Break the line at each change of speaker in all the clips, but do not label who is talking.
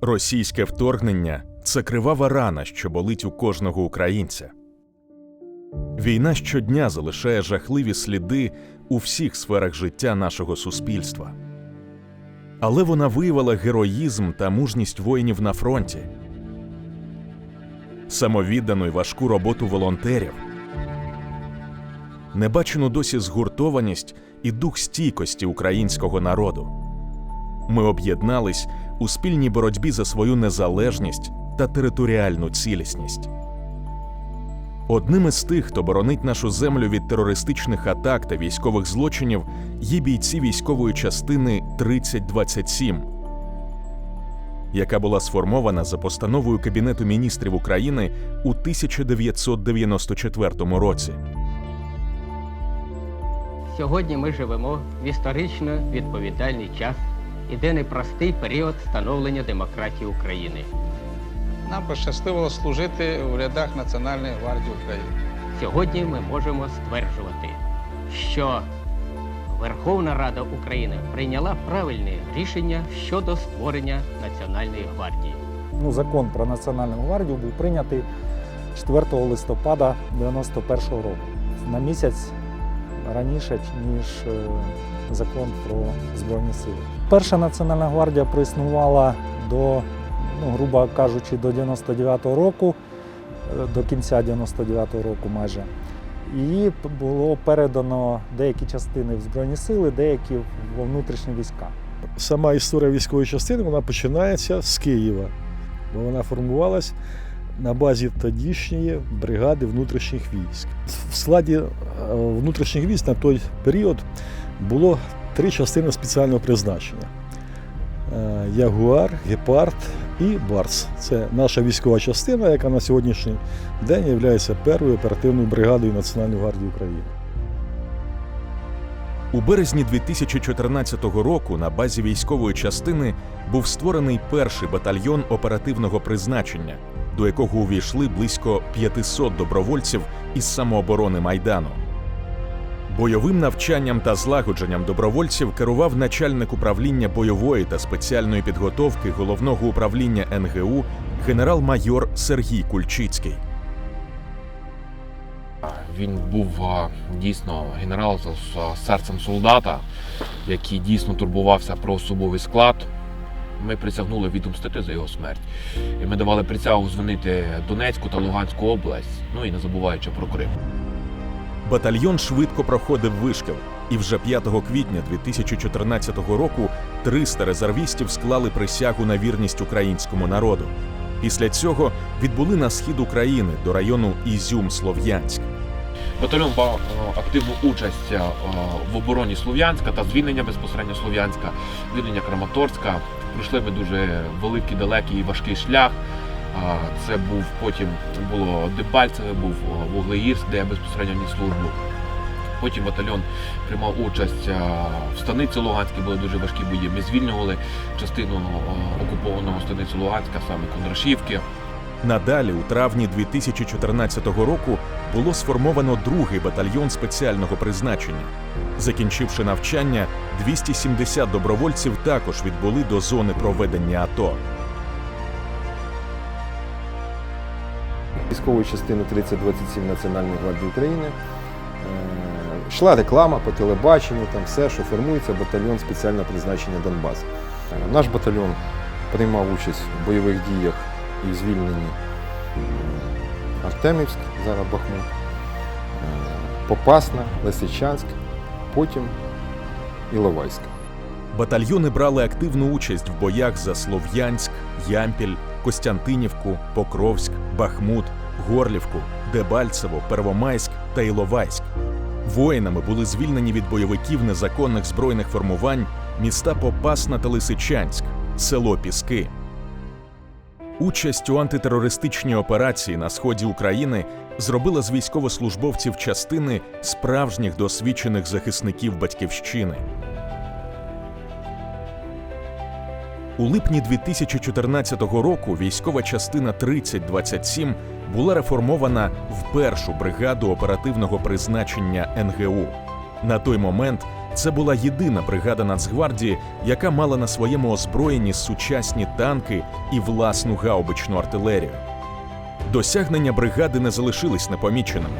Російське вторгнення це кривава рана, що болить у кожного українця. Війна щодня залишає жахливі сліди у всіх сферах життя нашого суспільства. Але вона виявила героїзм та мужність воїнів на фронті, самовіддану й важку роботу волонтерів, небачену досі згуртованість і дух стійкості українського народу. Ми об'єднались у спільній боротьбі за свою незалежність та територіальну цілісність. Одним із тих, хто боронить нашу землю від терористичних атак та військових злочинів, є бійці військової частини 3027, яка була сформована за постановою Кабінету міністрів України у 1994 році.
Сьогодні ми живемо в історично відповідальний час. Іде непростий період становлення демократії України.
Нам пощастило служити в рядах Національної гвардії України.
Сьогодні ми можемо стверджувати, що Верховна Рада України прийняла правильне рішення щодо створення Національної гвардії.
Ну, закон про Національну гвардію був прийнятий 4 листопада 91 року. На місяць раніше, ніж е, закон про Збройні Сили. Перша Національна гвардія проіснувала до, ну, грубо кажучи, до 99-го року, е, до кінця 99-го року майже. Її було передано деякі частини в Збройні Сили, деякі в внутрішні війська.
Сама історія військової частини вона починається з Києва, бо вона формувалась на базі тодішньої бригади внутрішніх військ. В складі е, внутрішніх військ на той період було три частини спеціального призначення: Е, Ягуар, Гепард і Барс. Це наша військова частина, яка на сьогоднішній день є першою оперативною бригадою Національної гвардії України.
У березні 2014 року на базі військової частини був створений перший батальйон оперативного призначення, до якого увійшли близько 500 добровольців із самооборони Майдану. Бойовим навчанням та злагодженням добровольців керував начальник управління бойової та спеціальної підготовки головного управління НГУ генерал-майор Сергій Кульчицький.
Він був дійсно генерал з серцем солдата, який дійсно турбувався про особовий склад. Ми присягнули відомстити за його смерть. І ми давали присягу звинити Донецьку та Луганську область, ну і не забуваючи про Крим.
Батальйон швидко проходив вишкіл, і вже 5 квітня 2014 року 300 резервістів склали присягу на вірність українському народу. Після цього відбули на схід України до району Ізюм-Слов'янськ.
Батальйон брав е, активну участь е, в обороні Слов'янська та звільнення безпосередньо Слов'янська, звільнення Краматорська. Пройшли ми дуже великий, далекий і важкий шлях. Це був потім було Дебальцеве, був Вуглеїрськ, де я безпосередньо ніс службу. Потім батальйон приймав участь в станиці Луганській, були дуже важкі бої. Ми звільнювали частину окупованого станиці Луганська, саме Кондрашівки.
Надалі, у травні 2014 року, було сформовано другий батальйон спеціального призначення. Закінчивши навчання, 270 добровольців також відбули до зони проведення АТО.
військової частини 3027 Національної гвардії України. Е, Йшла реклама по телебаченню, там все, що формується батальйон спеціального призначення Донбас. Е, Наш батальйон приймав участь в бойових діях і м, Артемівськ, зараз Бахмут, е, Попасна, Лисичанськ, потім Іловайськ.
Батальйони брали активну участь в боях за Слов'янськ, Ямпіль, Костянтинівку, Покровськ, Бахмут, Горлівку, Дебальцево, Первомайськ та Іловайськ. Воїнами були звільнені від бойовиків незаконних збройних формувань міста Попасна та Лисичанськ, село Піски. Участь у антитерористичній операції на сході України зробила з військовослужбовців частини справжніх досвідчених захисників батьківщини. У липні 2014 року військова частина 3027 була реформована в першу бригаду оперативного призначення НГУ. На той момент Це була єдина бригада Нацгвардії, яка мала на своєму озброєнні сучасні танки і власну гаубичну артилерію. Досягнення бригади не залишились непоміченими.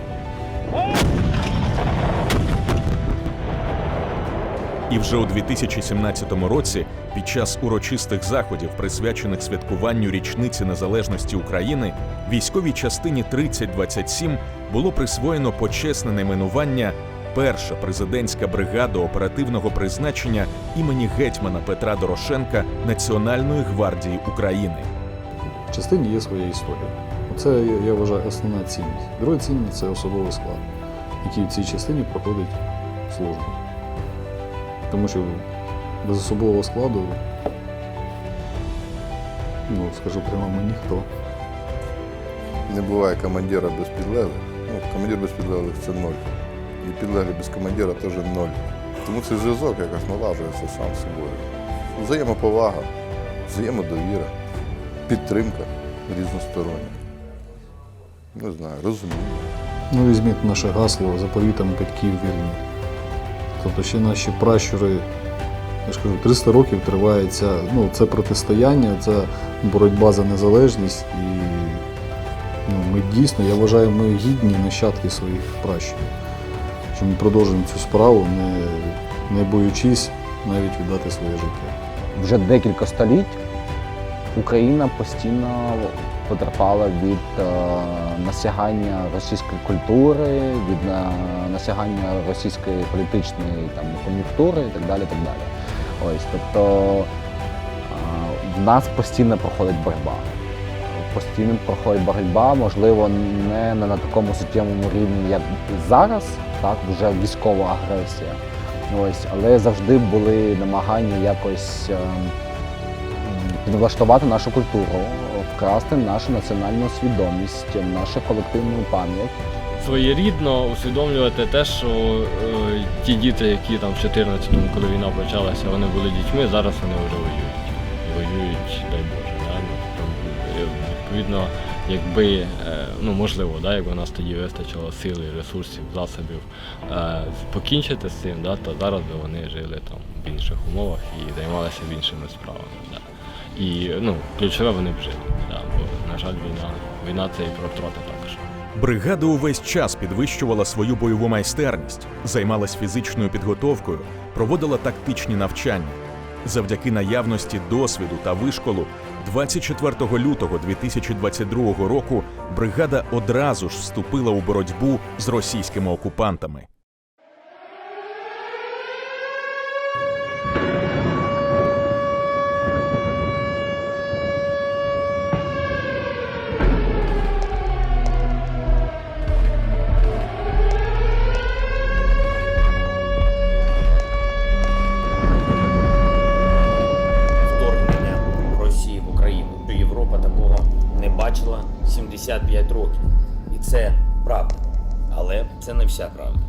І вже у 2017 році, під час урочистих заходів, присвячених святкуванню річниці незалежності України, військовій частині 3027 було присвоєно почесне найменування Перша президентська бригада оперативного призначення імені гетьмана Петра Дорошенка Національної гвардії України.
В частині є своя історія. Це я- вважаю основна цінність. Друга цінність це особовий склад, який в цій частині проходить службу. Тому що без особового складу, ну скажу прямо ми ніхто.
Не буває командира без підлеглих. Ну, командир без підлеглих це ноль. І підлеглий без командира теж ноль. Тому цей зв'язок якось налажується сам собою. Взаємоповага, взаємодовіра, підтримка різностороння. Не знаю, розуміння.
Ну, візьміть наше гасло заповітами батьків вірні. Тобто ще наші пращури, я ж кажу, 300 років триває ця, ну, це протистояння, це боротьба за незалежність. І ну, ми дійсно, я вважаю, ми гідні нащадки своїх пращурів. Що ми продовжуємо цю справу, не, не боючись навіть віддати своє життя.
вже декілька століть Україна постійно потерпала від е, насягання російської культури, від е, насягання російської політичної там, кон'юнктури і так далі. Так далі. Ось, тобто е, в нас постійно проходить боротьба. Постійно проходить боротьба, можливо, не на такому суттєвому рівні, як зараз, так, вже військова агресія. Ось, але завжди були намагання якось е, підлаштувати нашу культуру, вкрасти нашу національну свідомість, нашу колективну пам'ять.
своєрідно усвідомлювати те, що е, ті діти, які там в 14-му, коли війна почалася, вони були дітьми, зараз вони вже воюють. Воюють, дай Боже. Там, е, відповідно, якби, е, ну можливо, да, якби нас тоді вистачило сили, ресурсів, засобів е, покінчити з цим, да, то зараз би вони жили там в інших умовах і займалися іншими справами. Да. І ну, ключове вони б жили. Да, бо, на жаль, війна, війна це і про втрати також.
Бригада увесь час підвищувала свою бойову майстерність, займалась фізичною підготовкою, проводила тактичні навчання. Завдяки наявності досвіду та вишколу, 24 лютого 2022 року бригада одразу ж вступила у боротьбу з російськими окупантами.
Це не вся правда.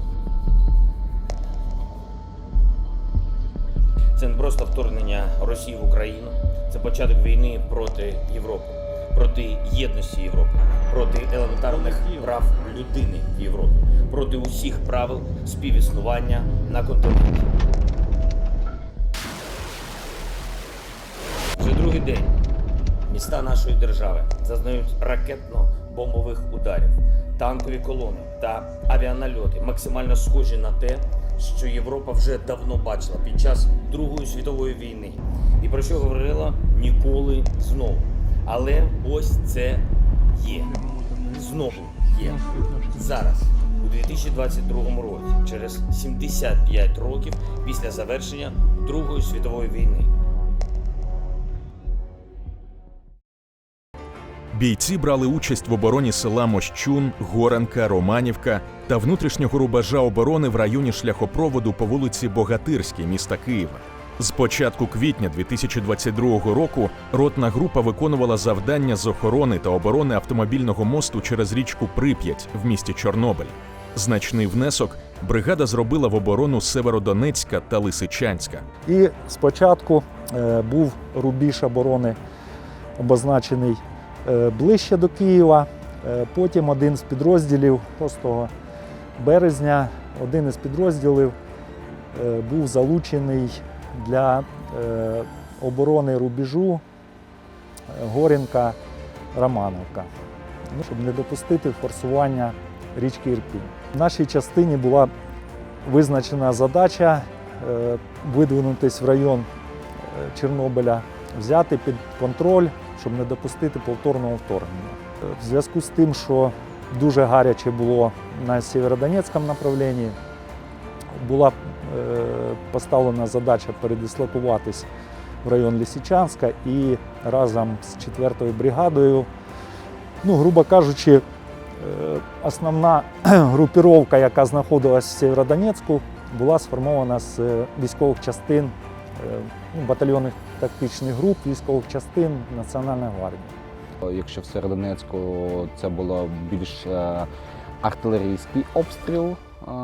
Це не просто вторгнення Росії в Україну, це початок війни проти Європи, проти єдності Європи, проти елементарних прав людини в Європі, проти усіх правил співіснування на континенті. Вже другий день міста нашої держави зазнають ракетно-бомбових ударів, танкові колони та авіанальоти, максимально схожі на те, що Європа вже давно бачила під час Другої світової війни, і про що говорила ніколи знову. Але ось це є. Знову є. Зараз, у 2022 році, через 75 років після завершення Другої світової війни.
Бійці брали участь в обороні села Мощун, Горенка, Романівка та внутрішнього рубежа оборони в районі шляхопроводу по вулиці Богатирській міста Києва. З початку квітня 2022 року ротна група виконувала завдання з охорони та оборони автомобільного мосту через річку Прип'ять в місті Чорнобиль. Значний внесок бригада зробила в оборону Северодонецька та Лисичанська.
І спочатку е, був рубіж оборони обозначений ближче до Києва. Е, Потім один з підрозділів 6 березня, один із підрозділів е, був залучений для е, оборони рубежу е, Горінка Романовка, ну, щоб не допустити форсування річки Ірпінь. В нашій частині була визначена задача е, видвинутись в район е, Чорнобиля, взяти під контроль, щоб не допустити повторного вторгнення. В зв'язку з тим, що дуже гаряче було на Сєвєродонецькому направлінні, була е, поставлена задача передислокуватись в район Лисичанська і разом з 4-ю бригадою, ну, грубо кажучи, е, основна групіровка, яка знаходилась в Сєвєродонецьку, була сформована з військових частин, е, ну, батальйонних тактичних груп, військових частин Національної гвардії.
Якщо в Сєвєродонецьку це було більш е, артилерійський обстріл, е,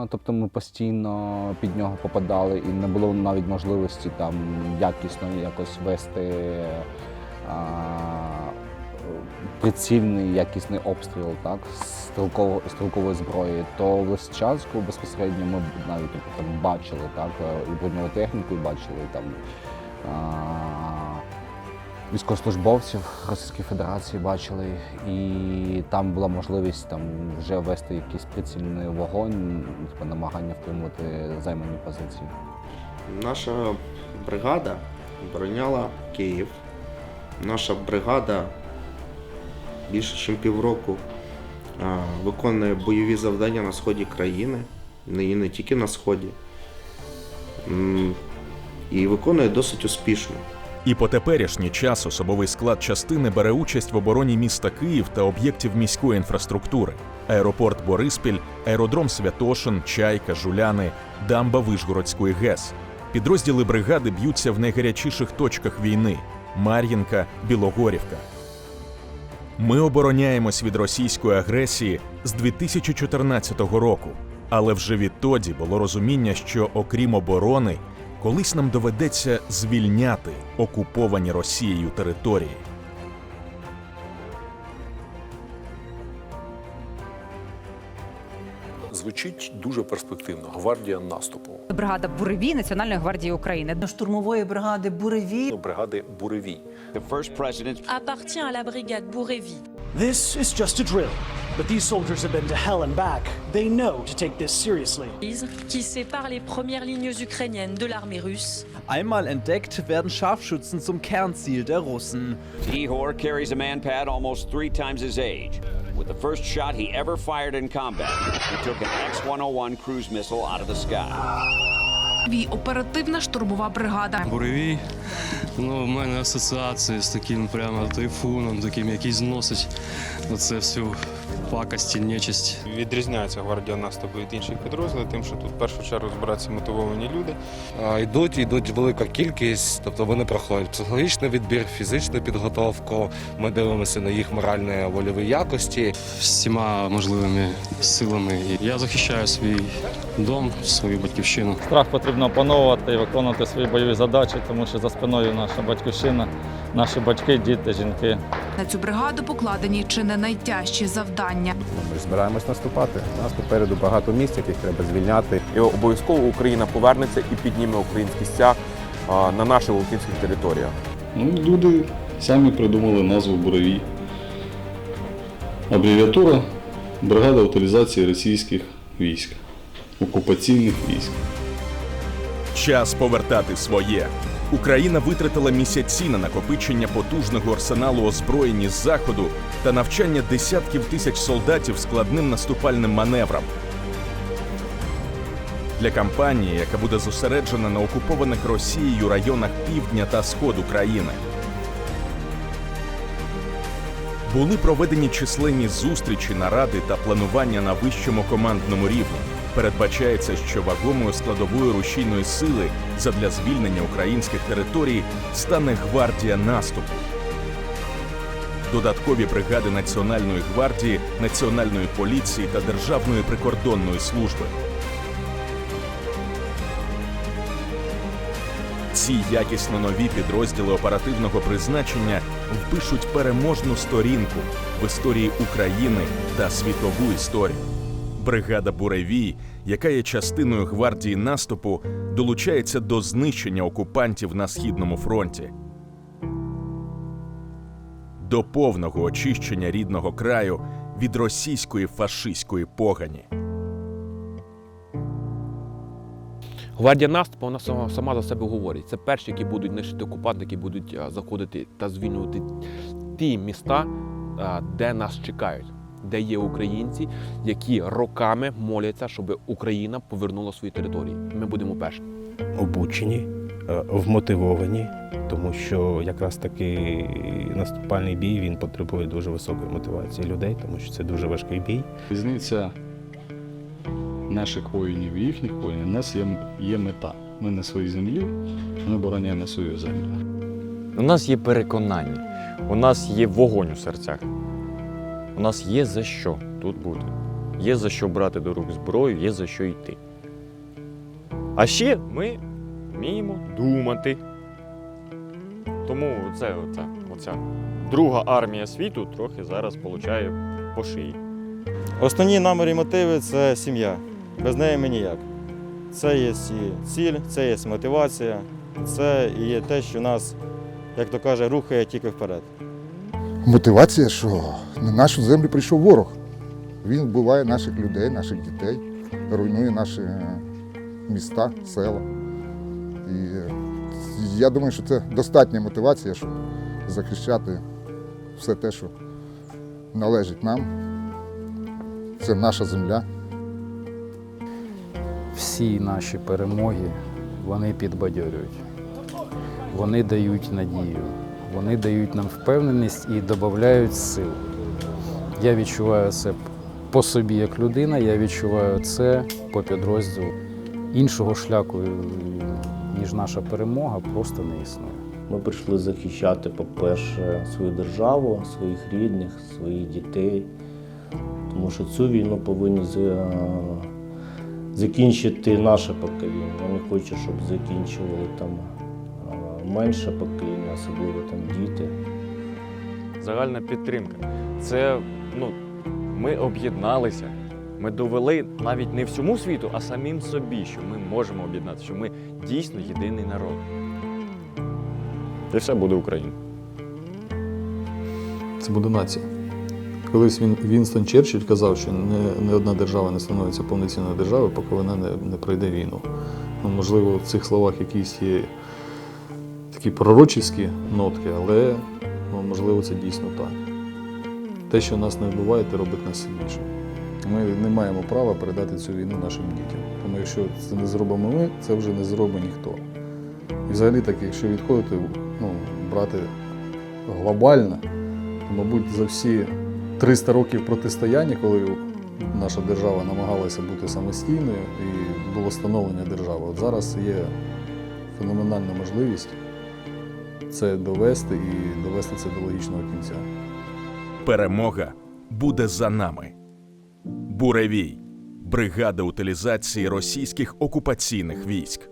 тобто ми постійно під нього попадали, і не було навіть можливості там якісно якось вести е, прицільний якісний обстріл так, стрілково, стрілкової зброї, то в Лисичанську безпосередньо ми навіть там бачили так, і броньову техніку, і бачили там. Військовослужбовців Російської Федерації бачили, і там була можливість там вже вести якийсь прицільний вогонь, типу, намагання втримувати займані позиції.
Наша бригада обороняла Київ. Наша бригада більше ніж півроку виконує бойові завдання на сході країни, і не тільки на сході. І виконує досить успішно.
І по теперішній час особовий склад частини бере участь в обороні міста Київ та об'єктів міської інфраструктури: аеропорт Бориспіль, аеродром Святошин, Чайка, Жуляни, дамба Вишгородської ГЕС. Підрозділи бригади б'ються в найгарячіших точках війни: Мар'їнка, Білогорівка. Ми обороняємось від російської агресії з 2014 року, але вже відтоді було розуміння, що окрім оборони, колись нам доведеться звільняти окуповані Росією території.
Звучить дуже перспективно. Гвардія наступу.
Бригада Буревій Національної гвардії України.
Штурмової бригади Буревій.
Бригади Буревій.
appartient à la brigade Bourrévy.
This is just a drill, but these soldiers have been to hell and back. They know to take this seriously.
qui sépare les premières lignes ukrainiennes de l'armée russe.
Einmal entdeckt, werden Scharfschützen zum Kernziel der Russen.
Ihor carries a manpad almost three times his age. With the first shot he ever fired in combat, he took an X-101 cruise missile out of the sky.
Оперативна штурмова бригада.
Буревій. Ну, в мене асоціації з таким прямо тайфуном, таким, який зносить оце всю пакость і нечисть.
Відрізняється гвардія наступу від інших підрозділів, тим, що тут в першу чергу збираються мотивовані люди.
Йдуть, йдуть велика кількість, тобто вони проходять психологічний відбір, фізичну підготовку. Ми дивимося на їх моральні вольові якості.
Всіма можливими силами. Я захищаю свій дом, свою батьківщину.
Страх потрібно опановувати і виконувати свої бойові задачі, тому що за спиною наша батьківщина, наші батьки, діти, жінки.
На цю бригаду покладені чи не найтяжчі завдання.
Ми збираємось наступати. У нас попереду багато місць, яких треба звільняти.
І обов'язково Україна повернеться і підніме український стяг на наших українських територіях.
Ну, люди самі придумали назву Буревій. Абревіатура Бригада утилізації російських військ, окупаційних військ.
Час повертати своє. Україна витратила місяці на накопичення потужного арсеналу озброєнь з заходу та навчання десятків тисяч солдатів складним наступальним маневрам. Для кампанії, яка буде зосереджена на окупованих Росією районах півдня та сходу країни. Були проведені численні зустрічі, наради та планування на вищому командному рівні. Передбачається, що вагомою складовою рушійної сили задля звільнення українських територій стане гвардія наступу. Додаткові бригади Національної гвардії, Національної поліції та Державної прикордонної служби. Ці якісно нові підрозділи оперативного призначення впишуть переможну сторінку в історії України та світову історію. Бригада Буревій, яка є частиною гвардії наступу, долучається до знищення окупантів на східному фронті. До повного очищення рідного краю від російської фашистської погані.
Гвардія наступу вона сама, сама за себе говорить. Це перші, які будуть нищити окупанти, які будуть заходити та звільнювати ті міста, де нас чекають, де є українці, які роками моляться, щоб Україна повернула свої території. Ми будемо перші.
обучені, е, вмотивовані, тому що якраз таки наступальний бій він потребує дуже високої мотивації людей, тому що це дуже важкий бій.
Різниця наших воїнів і їхніх воїнів, у нас є, є мета. Ми на своїй землі, ми обороняємо свою землю.
У нас є переконання, у нас є вогонь у серцях. У нас є за що тут бути. Є за що брати до рук зброю, є за що йти. А ще ми вміємо думати. Тому це, оця, оця друга армія світу трохи зараз получає по шиї.
Основні наміри і мотиви це сім'я. Без неї ми ніяк. Це є ціль, це є мотивація, це і є те, що нас, як то каже, рухає тільки вперед.
Мотивація, що на нашу землю прийшов ворог. Він вбиває наших людей, наших дітей, руйнує наші е, міста, села. І е, я думаю, що це достатня мотивація, щоб захищати все те, що належить нам. Це наша земля.
всі наші перемоги вони підбадьорюють, вони дають надію, вони дають нам впевненість і додають сил. Я відчуваю це по собі як людина, я відчуваю це по підрозділу. Іншого шляху, ніж наша перемога, просто не існує.
Ми прийшли захищати, по-перше, свою державу, своїх рідних, своїх дітей. Тому що цю війну повинні закінчити наше покоління. Я не хочу, щоб закінчували там менше покоління, особливо там діти.
Загальна підтримка. Це ну, ми об'єдналися. Ми довели навіть не всьому світу, а самим собі, що ми можемо об'єднатися, що ми дійсно єдиний народ. І все буде Україна.
Це буде нація. Колись він, Вінстон Черчилль казав, що не, не одна держава не становиться повноцінною державою, поки вона не, не пройде війну. Ну, можливо, в цих словах якісь є такі пророчіські нотки, але ну, можливо це дійсно так. Те, що нас не вбиває, те робить нас сильнішим. Ми не маємо права передати цю війну нашим дітям. Тому якщо це не зробимо ми, це вже не зробить ніхто. І взагалі так, якщо відходити, ну, брати глобально, то, мабуть, за всі 300 років протистояння, коли наша держава намагалася бути самостійною і було становлення держави, от зараз є феноменальна можливість це довести і довести це до логічного кінця.
Перемога буде за нами. Буревій бригада утилізації російських окупаційних військ.